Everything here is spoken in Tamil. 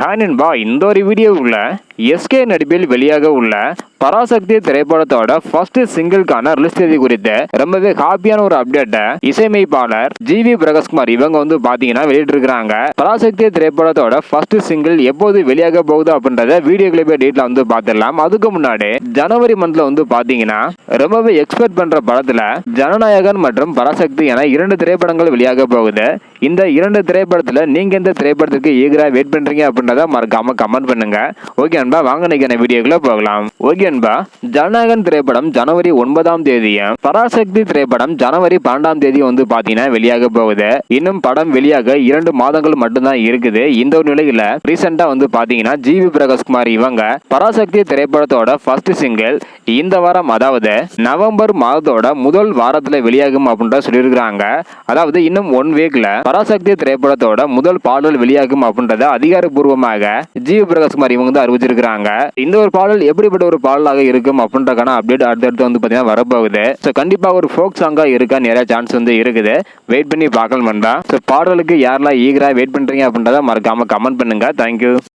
ஹாய் நண்பா இந்த ஒரு வீடியோவுல எஸ்கே நடிப்பில் வெளியாக உள்ள பராசக்தி திரைப்படத்தோட ஃபர்ஸ்ட் சிங்கிள்கான ரிலீஸ் தேதி குறித்து ரொம்பவே ஹாப்பியான ஒரு அப்டேட்டை இசையமைப்பாளர் ஜிவி பிரகாஷ்குமார் இவங்க வந்து பாத்தீங்கன்னா வெளியிட்டிருக்கிறாங்க. பராசக்தி திரைப்படத்தோட ஃபர்ஸ்ட் சிங்கிள் எப்போது வெளியாக போகுது அப்படின்றத வீடியோ கிளிப்பே டேட்ல வந்து பார்த்துடலாம் அதுக்கு முன்னாடி ஜனவரி மந்த்ல வந்து பாத்தீங்கன்னா ரொம்பவே எக்ஸ்பெக்ட் பண்ற படத்துல ஜனநாயகன் மற்றும் பராசக்தி என இரண்டு திரைப்படங்கள் வெளியாக போகுது. இந்த இரண்டு திரைப்படத்துல நீங்க எந்த திரைப்படத்துக்கு ஈகரா வெயிட் பண்றீங்க அப்படின்னு அப்படின்றத மறக்காம கமெண்ட் பண்ணுங்க. ஓகே அன்பா வாங்க இன்னைக்கு வீடியோக்குள்ள போகலாம். ஓகே அன்பா ஜனநாயகன் திரைப்படம் ஜனவரி ஒன்பதாம் தேதியும் பராசக்தி திரைப்படம் ஜனவரி பன்னெண்டாம் தேதி வந்து பாத்தீங்கன்னா வெளியாக போகுது. இன்னும் படம் வெளியாக இரண்டு மாதங்கள் மட்டும்தான் இருக்குது. இந்த ஒரு நிலையில ரீசெண்டா வந்து பாத்தீங்கன்னா ஜிவி பிரகாஷ்குமார் இவங்க பராசக்தி திரைப்படத்தோட ஃபர்ஸ்ட் சிங்கிள் இந்த வாரம் அதாவது நவம்பர் மாதத்தோட முதல் வாரத்துல வெளியாகும் அப்படின்ற சொல்லியிருக்கிறாங்க. அதாவது இன்னும் ஒன் வீக்ல பராசக்தி திரைப்படத்தோட முதல் பாடல் வெளியாகும் அப்படின்றத அதிகாரப்பூர்வமாக ஜிவி பிரகாஷ்குமார் இவங்க தான் அறிவிச்சிருக்கிறாங்க. இந்த ஒரு பாடல் எப்படிப்பட்ட ஒரு பாடலாக இருக்கும் அப்படின்றக்கான அப்டேட் அடுத்தடுத்து வந்து பார்த்தீங்கன்னா வரப்போகுது. ஸோ கண்டிப்பாக ஒரு ஃபோக் சாங்காக இருக்க நிறைய சான்ஸ் வந்து இருக்குது. வெயிட் பண்ணி பார்க்கலாம் வேண்டாம் ஸோ பாடலுக்கு யாரெல்லாம் ஈகராக வெயிட் பண்ணுறீங்க அப்படின்றத மறக்காமல் கமெண்ட் பண்ணுங்க. தேங்க்யூ